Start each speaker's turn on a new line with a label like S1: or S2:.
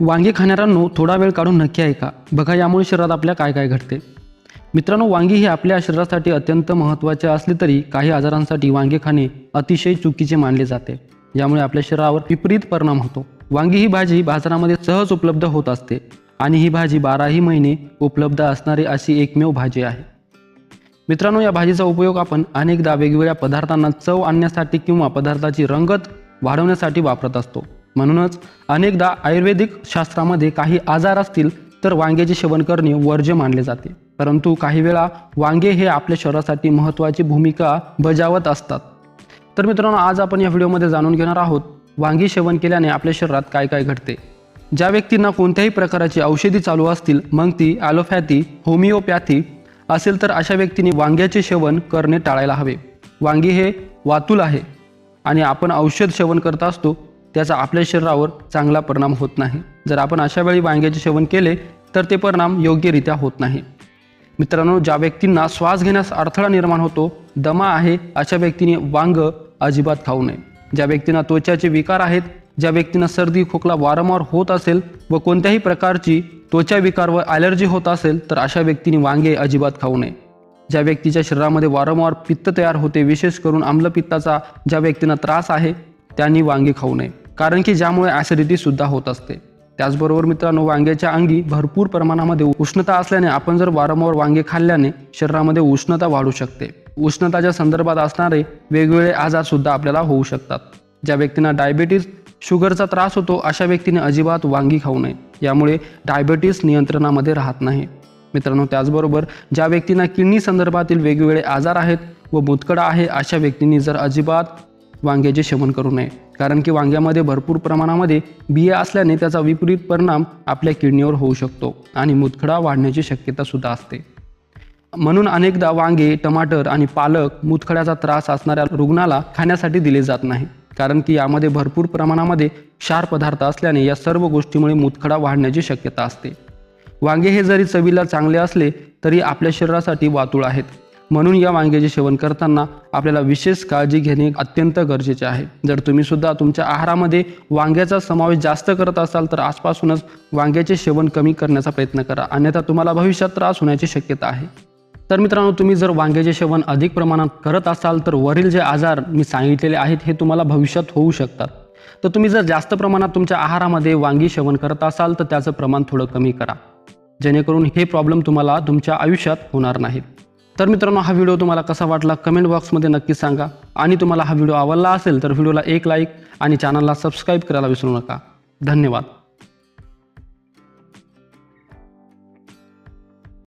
S1: वांगी खाणाऱ्यांनो थोडा वेळ काढून नक्की ऐका. बघा यामुळे शरीरात आपल्या काय काय घडते. मित्रांनो वांगी ही आपल्या शरीरासाठी अत्यंत महत्त्वाचे असले तरी काही आजारांसाठी वांगे खाणे अतिशय चुकीचे मानले जाते. यामुळे आपल्या शरीरावर विपरीत परिणाम होतो. वांगी ही भाजी बाजारामध्ये सहज उपलब्ध होत असते आणि ही भाजी बाराही महिने उपलब्ध असणारी अशी एकमेव भाजी आहे. मित्रांनो या भाजीचा उपयोग आपण अनेकदा वेगवेगळ्या पदार्थांना चव आणण्यासाठी किंवा पदार्थाची रंगत वाढवण्यासाठी वापरत असतो. म्हणूनच अनेकदा आयुर्वेदिक शास्त्रामध्ये काही आजार असतील तर वांग्याचे सेवन करणे वर्ज्य मानले जाते. परंतु काही वेळा वांगे हे आपल्या शरीरासाठी महत्त्वाची भूमिका बजावत असतात. तर मित्रांनो आज आपण या व्हिडिओमध्ये जाणून घेणार आहोत वांगी सेवन केल्याने आपल्या शरीरात काय काय घडते. ज्या व्यक्तींना कोणत्याही प्रकारची औषधी चालू असतील मग ती ॲलोपॅथी होमिओपॅथी असेल तर अशा व्यक्तींनी वांग्याचे सेवन करणे टाळायला हवे. वांगी हे वातुल आहे आणि आपण औषध सेवन करत असतो त्याचा आपल्या शरीरावर चांगला परिणाम होत नाही. जर आपण अशा वेळी वांग्याचे सेवन केले तर ते परिणाम योग्यरित्या होत नाही. मित्रांनो ज्या व्यक्तींना श्वास घेण्यास अडथळा निर्माण होतो दमा आहे अशा व्यक्तीने वांग अजिबात खाऊ नये. ज्या व्यक्तींना त्वचाचे विकार आहेत ज्या व्यक्तींना सर्दी खोकला वारंवार होत असेल व कोणत्याही प्रकारची त्वचा विकार व ॲलर्जी होत असेल तर अशा व्यक्तीने वांगे अजिबात खाऊ नये. ज्या व्यक्तीच्या शरीरामध्ये वारंवार पित्त तयार होते विशेष करून आम्लपित्ताचा ज्या व्यक्तींना त्रास आहे त्यांनी वांगी खाऊ नये. कारण की ज्यामुळे ॲसिडिटी सुद्धा होत असते. त्याचबरोबर मित्रांनो वांग्याच्या अंगी भरपूर प्रमाणामध्ये उष्णता असल्याने आपण जर वारंवार वांगे खाल्ल्याने शरीरामध्ये उष्णता वाढू शकते. उष्णताच्या संदर्भात असणारे वेगवेगळे आजार सुद्धा आपल्याला होऊ शकतात. ज्या व्यक्तींना डायबिटीज शुगरचा त्रास होतो अशा व्यक्तीने अजिबात वांगी खाऊ नये. यामुळे डायबिटीस नियंत्रणामध्ये राहत नाही. मित्रांनो त्याचबरोबर ज्या व्यक्तींना किडनी संदर्भातील वेगवेगळे आजार आहेत व मुतकडा आहे अशा व्यक्तींनी जर अजिबात वांग्याचे सेवन करू नये. कारण की वांग्यामध्ये भरपूर प्रमाणामध्ये बिया असल्याने त्याचा विपरीत परिणाम आपल्या किडनीवर होऊ शकतो आणि मुतखडा वाढण्याची शक्यता सुद्धा असते. म्हणून अनेकदा वांगे टमाटर आणि पालक मुतखड्याचा त्रास असणाऱ्या रुग्णाला खाण्यासाठी दिले जात नाही. कारण की यामध्ये भरपूर प्रमाणामध्ये क्षार पदार्थ असल्याने या सर्व गोष्टीमुळे मुतखडा वाढण्याची शक्यता असते. वांगे हे जरी चवीला चांगले असले तरी आपल्या शरीरासाठी वातुळ आहेत. म्हणून या वांग्याचे सेवन करताना आपल्याला विशेष काळजी घेणे अत्यंत गरजेचे आहे. जर तुम्ही सुद्धा तुमच्या आहारामध्ये वांग्याचा समावेश जास्त करत असाल तर आजपासूनच वांग्याचे सेवन कमी करण्याचा प्रयत्न करा. अन्यथा तुम्हाला भविष्यात त्रास होण्याची शक्यता आहे. तर मित्रांनो तुम्ही जर वांग्याचे सेवन अधिक प्रमाणात करत असाल तर वरील जे आजार मी सांगितलेले आहेत हे तुम्हाला भविष्यात होऊ शकतात. तर तुम्ही जर जास्त प्रमाणात तुमच्या आहारामध्ये वांगी सेवन करत असाल तर त्याचं प्रमाण थोडं कमी करा. जेणेकरून हे प्रॉब्लेम तुम्हाला तुमच्या आयुष्यात होणार नाहीत. तर मित्रांनो हा व्हिडिओ तुम्हाला कसा वाटला कमेंट बॉक्समध्ये नक्की सांगा. आणि तुम्हाला हा व्हिडिओ आवडला असेल तर व्हिडिओला एक लाईक आणि चॅनलला सबस्क्राईब करायला विसरू नका. धन्यवाद.